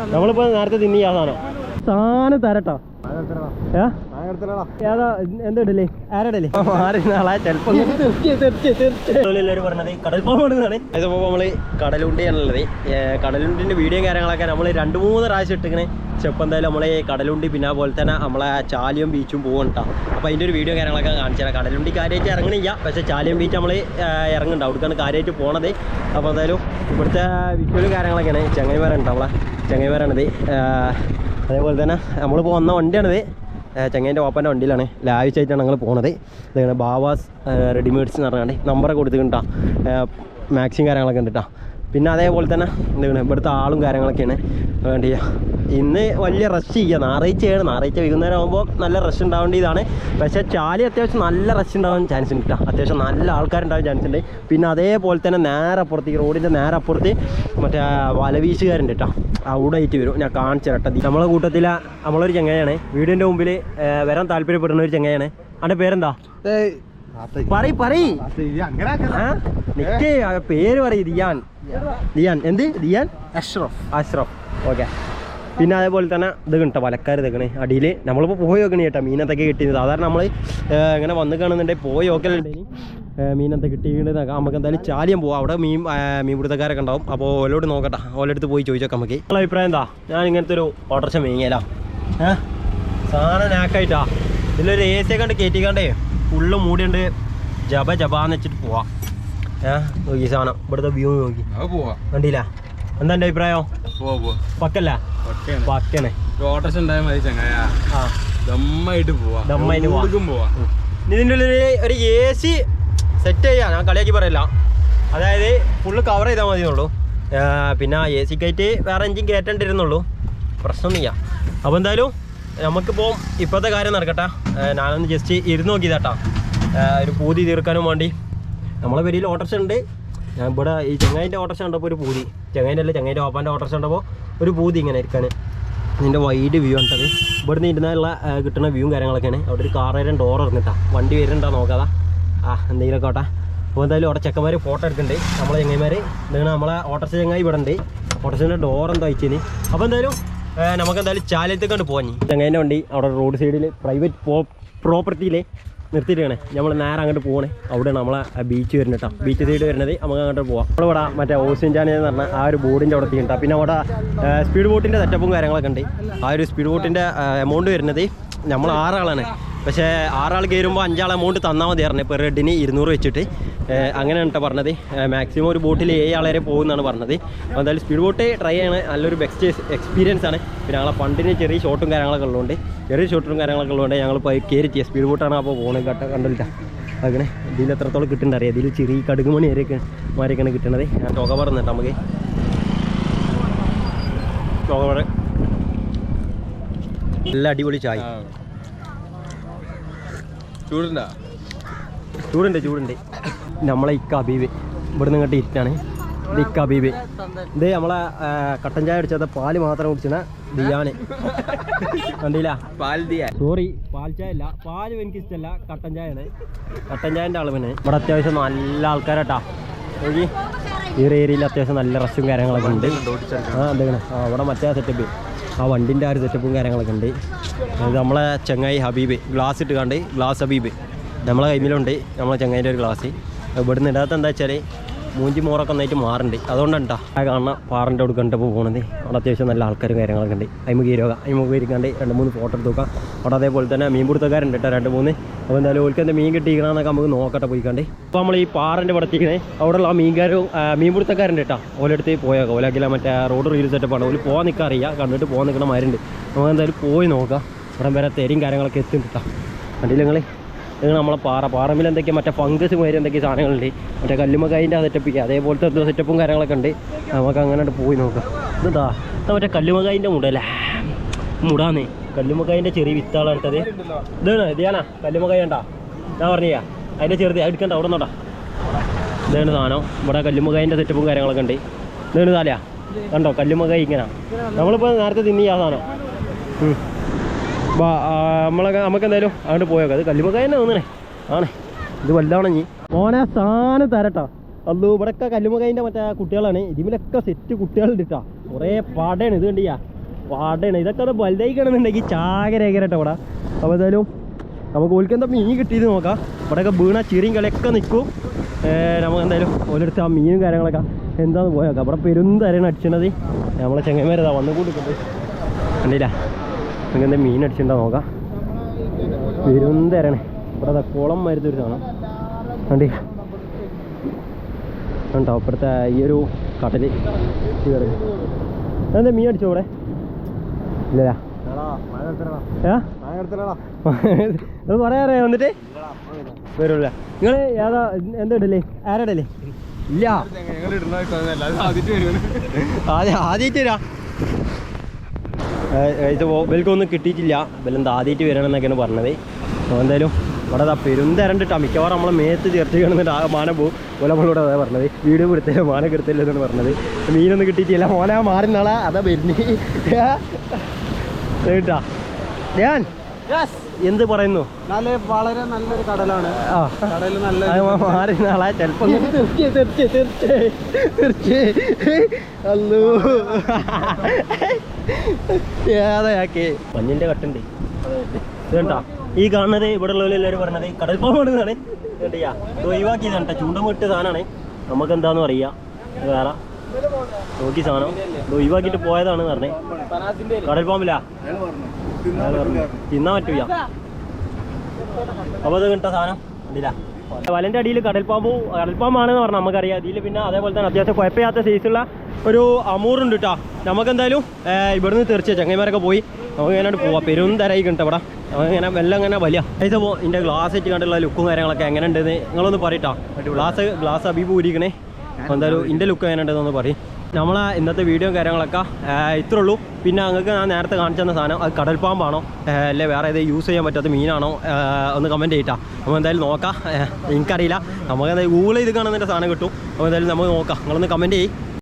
നമ്മളിപ്പോ നേരത്തെ തിന്നിയാ സാധനം. സാധനം തരട്ടോ. ഏ? മാറി നാളെ ചെലപ്പോ. ഇതിപ്പോ നമ്മൾ കടലുണ്ടിയാണുള്ളത്. കടലുണ്ടിന്റെ വീഡിയോ കാര്യങ്ങളൊക്കെ നമ്മൾ രണ്ട് മൂന്ന് പ്രാവശ്യം ഇട്ടിങ്ങനെ ചെപ്പം എന്തായാലും നമ്മളെ കടലുണ്ടി പിന്നെ പോലെ തന്നെ നമ്മളെ ചാലിയും ബീച്ചും പോകുന്നുണ്ടാ അപ്പൊ അതിന്റെ ഒരു വീഡിയോ കാര്യങ്ങളൊക്കെ കാണിച്ചാൽ കടലുണ്ടി കാര്യമായിട്ട് ഇറങ്ങണില്ല. പക്ഷെ ചാലിയം ബീച്ച് നമ്മൾ ഇറങ്ങുന്നുണ്ട്. അവിടേക്കാണ് കാര്യമായിട്ട് പോണത്. അപ്പോൾ എന്തായാലും ഇവിടുത്തെ വിഷ്വലും കാര്യങ്ങളൊക്കെയാണ് ചെങ്ങൈമരം ഉണ്ട് നമ്മളെ ചെങ്ങൈമരാണിത് അതേപോലെ തന്നെ നമ്മൾ പോകുന്ന വണ്ടിയാണിത്. ചെങ്ങൈന്റെ ഓപ്പന്റെ വണ്ടിയിലാണ്. ലാവിച്ചായിട്ടാണ് ഞങ്ങൾ പോണത്. ഇതാണ് ബാവാസ് റെഡിമേഡ്സ് എന്ന് പറഞ്ഞാണ്ട് നമ്പറൊക്കെ കൊടുത്തിട്ടുണ്ടാ മാക്സിം കാര്യങ്ങളൊക്കെ ഉണ്ട് ട്ടാ. പിന്നെ അതേപോലെ തന്നെ എന്താണ് ഇവിടുത്തെ ആളും കാര്യങ്ങളൊക്കെയാണ് വേണ്ട ഇന്ന് വലിയ റഷ് ചെയ്യുക ഞായറാഴ്ചയാണ്. ഞായറാഴ്ച വൈകുന്നേരം ആകുമ്പോൾ നല്ല റഷ് ഉണ്ടാവേണ്ടതാണ്. പക്ഷേ ചാലി അത്യാവശ്യം നല്ല റഷ് ഉണ്ടാവാൻ ചാൻസ് ഉണ്ട് കേട്ടോ അത്യാവശ്യം നല്ല ആൾക്കാരുണ്ടാവാൻ ചാൻസ് ഉണ്ട്. പിന്നെ അതേപോലെ തന്നെ നേരെ അപ്പുറത്ത് ഈ റോഡിന്റെ നേരെ അപ്പുറത്ത് മറ്റേ വലവീശുകാരുണ്ട് കേട്ടോ അവിടെ ആയിട്ട് വരും. ഞാൻ കാണിച്ചു കേട്ടത് നമ്മളെ കൂട്ടത്തിൽ നമ്മളൊരു ചെങ്ങയാണ് വീടിന്റെ മുമ്പിൽ വരാൻ താല്പര്യപ്പെടുന്ന ഒരു ചെങ്ങയാണ് അവന്റെ പേരെന്താ? പറയ് പറയ്? നിക്ക് പേര് പറയ് ദിയാൻ. ദിയാൻ എന്ത്? ദിയാൻ? അഷ്റഫ്. അഷ്റഫ്. ഓക്കെ. പിന്നെ അതേപോലെ തന്നെ ഇത് കിട്ടോ വലക്കാർ ഇതൊക്കെ അടിയിൽ നമ്മളിപ്പോൾ പോയി നോക്കണേ കേട്ടോ മീനത്തൊക്കെ കിട്ടിയത്. സാധാരണ നമ്മൾ ഇങ്ങനെ വന്ന് കാണുന്നുണ്ടെങ്കിൽ പോയി നോക്കലുണ്ട്. ഇനി മീനത്തെ കിട്ടിയിട്ട് നമുക്ക് എന്തായാലും ചാലിയം പോവാം. അവിടെ മീൻ മീൻ മീൻപിടുത്തക്കാരൊക്കെ ഉണ്ടാവും. അപ്പോൾ ഓലോട് നോക്കട്ടെ. ഓലോടുത്ത് പോയി ചോദിച്ചോക്കാം നമുക്ക്. നിങ്ങളെ അഭിപ്രായം എന്താ? ഞാൻ ഇങ്ങനത്തെ ഒരു ഓട്ടർച്ച മേങ്ങിയാലോ ഏഹ് സാധനം നാക്കായിട്ടാ ഇതിലൊരു എ സി കണ്ട് കയറ്റിക്കാണ്ടേ ഫുള്ള് മൂടിയുണ്ട് ജബ ജബാന്ന് വെച്ചിട്ട് പോവാ. ഏഹ് നോക്കി സാധനം. ഇവിടുത്തെ വ്യൂ നോക്കി. കണ്ടില്ല? എന്താ എന്റെ അഭിപ്രായം? പക്കല്ല? പക്കണേ ഓട്ടർസ് ഉണ്ടായാൽ മതി ചങ്ങായ. ദമ്മായിട്ട് പോവാ. ദമ്മായിട്ട് പോവാ. എവിടേക്കും പോവാ. ഉം. ഇനി ഇതിന്റെ ഉള്ളിൽ ഒരു എ സി സെറ്റ് ചെയ്യാം. ഞാൻ കളിയാക്കി പറയില്ല. അതായത് ഫുള്ള് കവർ ചെയ്താൽ മതിയുള്ളൂ പിന്നെ എ സി കയറ്റി വേറെ എഞ്ചിൻ കയറ്റേണ്ടിരുന്നുള്ളൂ പ്രശ്നമൊന്നുമില്ല. അപ്പോൾ എന്തായാലും നമുക്കിപ്പോൾ ഇപ്പോഴത്തെ കാര്യം നടക്കട്ടെ. ഞാനൊന്ന് ജസ്റ്റ് ഇരുന്ന് നോക്കിയതാട്ടാ. ഒരു പൂതി തീർക്കാനും വേണ്ടി. നമ്മളെ പേരിൽ ഓട്ടർഷ ഉണ്ട്. ഞാൻ ഇവിടെ ഈ ചെങ്ങായിന്റെ ഓട്ടർഷ കണ്ടപ്പോൾ ഒരു പൂതി. ചെങ്ങായിന്റെ അല്ല ചെങ്ങായിന്റെ ഓപ്പാന്റെ ഓട്ടർഷ കണ്ടപ്പോൾ ഒരു പൂതി ഇങ്ങനെ ഇരിക്കാൻ ഇതിന്റെ വൈഡ് വ്യൂ ഉണ്ടത് ഇവിടെ നിന്ന് ഇരുന്നുള്ള ആ, കിട്ടുന്ന വ്യൂവും കാര്യങ്ങളൊക്കെയാണ്. അവിടെ ഒരു കാറേരം ഡോർ ഇറങ്ങിട്ടാ വണ്ടി വരുന്നുണ്ടോ നോക്കാതാ. ആ എന്തെങ്കിലുമൊക്കെ ഓട്ടാ അപ്പോൾ എന്തായാലും അവിടെ ചെക്കന്മാർ ഫോട്ടോ എടുക്കുന്നുണ്ട്. നമ്മളെ ചെങ്ങന്മാർ എന്താണ് നമ്മളെ ഓട്ടർച്ച ചെങ്ങായി ഇവിടെ ഉണ്ട്. ഓട്ടർച്ചന്റെ ഡോർ എന്താ വെച്ചിന് അപ്പോൾ എന്തായാലും നമുക്ക് എന്തായാലും ചാലത്തേക്ക് കണ്ട് പോകാൻ ചങ്ങേന്റെ വണ്ടി അവിടെ റോഡ് സൈഡിൽ പ്രൈവറ്റ് പ്രോപ്പർട്ടിയിൽ നിർത്തിയിട്ടാണ്. നമ്മൾ നേരെ അങ്ങോട്ട് പോകണേ അവിടെയാണ് നമ്മളെ ബീച്ച് വരുന്നത് കേട്ടോ ബീച്ച് സൈഡ് വരുന്നത്. നമുക്ക് അങ്ങോട്ട് പോവാം. നമ്മളിവിടെ മറ്റേ ഓസിൻ ചാനൽ എന്ന് പറഞ്ഞ ആ ഒരു ബോർഡിന്റെ അവിടെ എത്തിയിട്ടാ പിന്നെ അവിടെ സ്പീഡ് ബോട്ടിന്റെ സെറ്റപ്പും കാര്യങ്ങളൊക്കെ ഉണ്ട്. ആ ഒരു സ്പീഡ് ബോട്ടിന്റെ എമൗണ്ട് വരുന്നത് നമ്മൾ ആറാളാണ്. പക്ഷേ ആറാൾ കയറുമ്പോൾ അഞ്ചാൾ എമൗണ്ട് തന്നാൽ മതി പറഞ്ഞത് പെർ ഹെഡിന് ഇരുന്നൂറ് വെച്ചിട്ട്. അങ്ങനെയാണ് കേട്ടോ പറഞ്ഞത്. മാക്സിമം ഒരു ബോട്ടിൽ ഏഴ് ആൾ വരെ പോകുമെന്നാണ് പറഞ്ഞത്. അപ്പോൾ എന്തായാലും സ്പീഡ് ബോട്ട് ട്രൈ ചെയ്യണം. നല്ലൊരു ബെസ്റ്റ് എക്സ്പീരിയൻസ് ആണ്. പിന്നെ ഞങ്ങളെ ഫണ്ടിന് ചെറിയ ഷോട്ടും കാര്യങ്ങളൊക്കെ ഉള്ളതുകൊണ്ട് ചെറിയ ഷോട്ടും കാര്യങ്ങളൊക്കെ ഉള്ളതുകൊണ്ട് ഞങ്ങൾ പോയി കയറി ചെയ്യുക സ്പീഡ് ബോട്ടാണ് അപ്പോൾ പോകുന്നത് കട്ട കണ്ടില്ല അങ്ങനെ ഇതിൽ എത്രത്തോളം കിട്ടുന്നുണ്ട് അറിയാം. ഇതിൽ ചെറിയ കടുക് മണി വരെയൊക്കെ മാറിയൊക്കെയാണ് കിട്ടുന്നത് ഞാൻ തുക പറഞ്ഞിട്ട് നമുക്ക്. തുക നല്ല അടിപൊളി ചായ. ചൂടുണ്ടാ? ചൂടുണ്ട് ചൂടുണ്ട്. നമ്മളെ ഇക്ക അബീബ് ഇവിടെ നിന്ന് ഇങ്ങോട്ട് ഇരിക്കാണ്. ഇത് ഇക്ക അബീബ്. ഇത് നമ്മളെ കട്ടൻ ചായ അടിച്ചത് പാൽ മാത്രം കുടിച്ചണ ദിയാണ് കണ്ടില്ല? പാൽ ദിയ. സോറി പാൽ ചായ അല്ല. പാൽ എനിക്ക് ഇഷ്ടമല്ല കട്ടൻ ചായയാണ്. കട്ടൻ ചായന്റെ അളവിന് ഇവിടെ അത്യാവശ്യം നല്ല ആൾക്കാരാട്ടാ. ഈ ഏരിയയിൽ അത്യാവശ്യം നല്ല റഷും കാര്യങ്ങളൊക്കെ ഉണ്ട്. ആ എന്തെങ്കിലും ആ ഇവിടെ മറ്റേ സെറ്റപ്പ്. ആ വണ്ടിന്റെ ആ ഒരു സെറ്റപ്പും കാര്യങ്ങളൊക്കെ ഉണ്ട്. അത് നമ്മളെ ചങ്ങായി ഹബീബ് ഗ്ലാസ് ഇട്ട് കണ്ട് ഗ്ലാസ് ഹബീബ്. നമ്മളെ കൈമിലുണ്ട് നമ്മളെ ചങ്ങായിന്റെ ഒരു ഗ്ലാസ് ഇവിടുന്ന് ഇടാത്ത എന്താ വെച്ചാൽ മൂഞ്ചി മോറൊക്കെ നന്നായിട്ട് മാറുന്നുണ്ട് അതുകൊണ്ടാണ് ആ കാണുന്ന പാറിന്റെ അവിടെ കണ്ടപ്പോൾ പോകുന്നത് അവിടെ അത്യാവശ്യം നല്ല ആൾക്കാരും കാര്യങ്ങളൊക്കെ ഉണ്ട്. അതിമ കീരുക അതിമ ഇരിക്കാണ്ട് രണ്ട് മൂന്ന് ഫോട്ടോ എടുത്ത് നോക്കാം. അവിടെ അതേപോലെ തന്നെ മീൻ പിടുത്തക്കാരുണ്ട് കേട്ടോ രണ്ട് മൂന്ന്. അപ്പോൾ എന്തായാലും ഓൾക്ക് എന്താ മീൻ കിട്ടിയിരിക്കണമെന്നൊക്കെ നമുക്ക് നോക്കട്ടെ പോയിക്കാണ്ട്. ഇപ്പോൾ നമ്മൾ ഈ പാറിന്റെ ഇവിടെ എത്തിക്കണേ. അവിടെയുള്ള ആ മീൻകാരും മീൻ പിടുത്തക്കാരുണ്ട് കേട്ടോ ഓലെടുത്ത് പോയേക്കാം. ഓലാക്കില്ല മറ്റേ റോഡ് റീൽ സെറ്റപ്പാണ് ഓൽ പോകാൻ നിൽക്കാൻ അറിയാം കണ്ടിട്ട് പോകാൻ നിൽക്കണ മാരുണ്ട് നമുക്ക് എന്തായാലും പോയി നോക്കാം. ഇവിടെ വരെ തെരയും കാര്യങ്ങളൊക്കെ എത്തും കേട്ടോ കണ്ടില്ല നിങ്ങൾ നിങ്ങൾ നമ്മളെ പാറ പാറമ്മിൽ എന്തൊക്കെയാ മറ്റേ ഫംഗസ് മാതിരി എന്തൊക്കെയാ സാധനങ്ങളുണ്ട്. മറ്റേ കല്ലുമക്കായിന്റെ ആ സെറ്റപ്പ് അതേപോലത്തെ എന്തോ സെറ്റപ്പും കാര്യങ്ങളൊക്കെ ഉണ്ട്. നമുക്ക് അങ്ങനെ പോയി നോക്കാം. ഇതാ ഇത് മറ്റേ കല്ലുമക്കായിന്റെ മുടല്ലേ മുടാന്നേ. കല്ലുമക്കായിന്റെ ചെറിയ വിത്താളാണ് അടുത്തത് ഇതാണ് ഇതാണാ കല്ലുമക്കായ ഉണ്ടാ ഞാൻ പറഞ്ഞാ. അതിന്റെ ചെറുത്. എടുക്കണ്ട അവിടെ നോട്ടാ ഇതാണ് സാധനം. ഇവിടെ കല്ലുമക്കായിന്റെ സെറ്റപ്പും കാര്യങ്ങളൊക്കെ ഉണ്ട്. ഇതാണ് താലയാ കണ്ടോ? കല്ലുമക്കായി ഇങ്ങനെ. നമ്മളിപ്പോൾ നേരത്തെ തിന്നിയാ സാധനം. നമ്മളൊക്കെ നമുക്ക് എന്തായാലും അങ്ങോട്ട് പോയേക്കാം. അത് കല്ലുമക്കായ തന്നെ തോന്നണേ. ആണേ. ഇത് വല്ലാണ് നീ മോനെ സാധനം തരട്ടോ. അല്ലോ ഇവിടെയൊക്കെ കല്ലുമക്കായിന്റെ മറ്റേ കുട്ടികളാണ്. ഇതിലൊക്കെ സെറ്റ് കുട്ടികളുണ്ട് കേട്ടോ കുറേ പാടയാണ് ഇത് കണ്ടിയാ? പാടയാണ് ഇതൊക്കെ അത് വലുതായിക്കണമെന്നുണ്ടെങ്കിൽ ചാകരേഖരട്ടോ ഇവിടെ. അപ്പോൾ എന്തായാലും നമുക്ക് ഓൽക്ക് എന്താ മീൻ കിട്ടിയത് നോക്കാം. ഇവിടെയൊക്കെ വീണ ചിരിയും കളിയൊക്കെ നിൽക്കും. നമുക്ക് എന്തായാലും ഓരോരുത്തർ ആ മീനും കാര്യങ്ങളൊക്കെ എന്താന്ന് പോയേക്കാം. ഇവിടെ പെരുന്തരാണ് അടിച്ചിട്ടുണ്ടത് നമ്മളെ ചെങ്ങന്മാരതാ വന്നു കൂട്ടിക്കൊണ്ട് കണ്ടില്ല? നിങ്ങൾക്ക് എന്താ മീൻ അടിച്ചിട്ടുണ്ടോ നോക്കാം. പെരുന്തരണ് ഇവിടെ ദാ കുളം മരുന്നൊരു സാധനം. കണ്ടി? കണ്ടോ? അപ്പുറത്തെ ഈ ഒരു കടൽ. എന്താ മീൻ അടിച്ചോ ഇവിടെ? ഇല്ല പറയാറേ അത് വന്നിട്ട്? വരൂല നിങ്ങൾ ഏതാ എന്താ ഇടല്ലേ ആരാടല്ലേ ഇല്ല. ആദ്യമായിട്ട് വരാ. ഇത് ഇവൽക്കൊന്നും കിട്ടിയിട്ടില്ല. ഇവലെന്താ ആദ്യമായിട്ട് വരണമെന്നൊക്കെയാണ് പറഞ്ഞത്. അപ്പോൾ എന്തായാലും ഇവിടെ ദാ പെരുന്തരണ്ടിട്ടാ മിക്കവാറും നമ്മളെ മേത്ത് ചേർത്ത് കാണുന്നുണ്ട് ആ മാനം പോകും ഓല നമ്മളിവിടെ അതാ പറഞ്ഞത്. വീഡിയോ കൊടുത്തില്ല മാനം എടുത്തില്ല എന്നാണ് പറഞ്ഞത്. മീനൊന്നും കിട്ടിയിട്ടില്ല. മോനെ മാറി നാളെ അതാ പെരുന്നി കേട്ടാ ഞാൻ എന്ത് പറയുന്നു? വളരെ നല്ലൊരു കടലാണ്. അത് മാറി നാളെ ചെലപ്പോ. അല്ലോ ഏതായാക്കേ? മഞ്ഞിന്റെ കട്ടുണ്ട് ഇത് കണ്ടാ? ഈ കാണുന്നത് ഇവിടെ ഉള്ളവർ എല്ലാവരും പറഞ്ഞത് കടൽപ്പാമ്പാണെന്നാണ് കേട്ടിയാ ഇത് ഒഴിവാക്കിയതാണ് കേട്ടോ. ചൂണ്ടമിട്ട് സാധനമാണ്. നമുക്ക് എന്താന്ന് പറയാ വേറെ. നോക്കി സാധനം. ഇത് ഒഴിവാക്കിയിട്ട് പോയതാണ് പറഞ്ഞേ. കടൽപ്പാമ്പില്ല തിന്നാൻ പറ്റൂല. അപ്പൊ അത് കിട്ടാ സാധനം? കണ്ടില്ല വലന്റെ അടിയിൽ കടൽപ്പാമ്പ് കടൽപ്പാമ്പാണെന്ന് പറഞ്ഞാൽ നമുക്കറിയാം. അതിൽ പിന്നെ അതേപോലെ തന്നെ അത്യാവശ്യം കുഴപ്പമില്ലാത്ത സൈസുള്ള ഒരു അമൂറുണ്ട് കേട്ടോ നമുക്കെന്തായാലും ഇവിടെ ഇവിടുന്ന് തീർച്ച ചങ്ങന്മാരൊക്കെ പോയി നമുക്ക് ഇങ്ങനെ പോവാം. പെരും തരായി കിട്ടും ഇവിടെ. നമുക്ക് ഇങ്ങനെ വെല്ലം ഇങ്ങനെ വലിയ. പൈസ പോ ഇതിന്റെ ഗ്ലാസ് ഇട്ട് കണ്ടുള്ള ലുക്കും കാര്യങ്ങളൊക്കെ എങ്ങനെ ഉണ്ടെന്ന് നിങ്ങളൊന്ന് പറയട്ടോ ഗ്ലാസ് ഗ്ലാസ് അഭിപൂരിക്കണേ എന്തായാലും ഇതിന്റെ ലുക്ക് എങ്ങനെ ഉണ്ടെന്നൊന്ന് പറയും. നമ്മളെ ഇന്നത്തെ വീഡിയോ കാര്യങ്ങളൊക്കെ ഇത്രേ ഉള്ളൂ പിന്നെ അങ്ങക്ക് ഞാൻ നേരത്തെ കാണിച്ചു തന്ന സാധനം അത് കടൽപ്പാമ്പാണോ അല്ലെ വേറെ ഏത് യൂസ് ചെയ്യാൻ പറ്റാത്ത മീനാണോ ഒന്ന് കമന്റ് ചെയ്യട്ടാ. അപ്പോൾ എന്തായാലും നോക്കാം എനിക്കറിയില്ല. നമുക്ക് എന്തായാലും ഗൂഗിൾ ചെയ്ത് കാണുന്നതിന്റെ സാധനം കിട്ടും. അപ്പോൾ എന്തായാലും നമുക്ക് നോക്കാം. നിങ്ങളൊന്ന് കമന്റ് ചെയ്യും.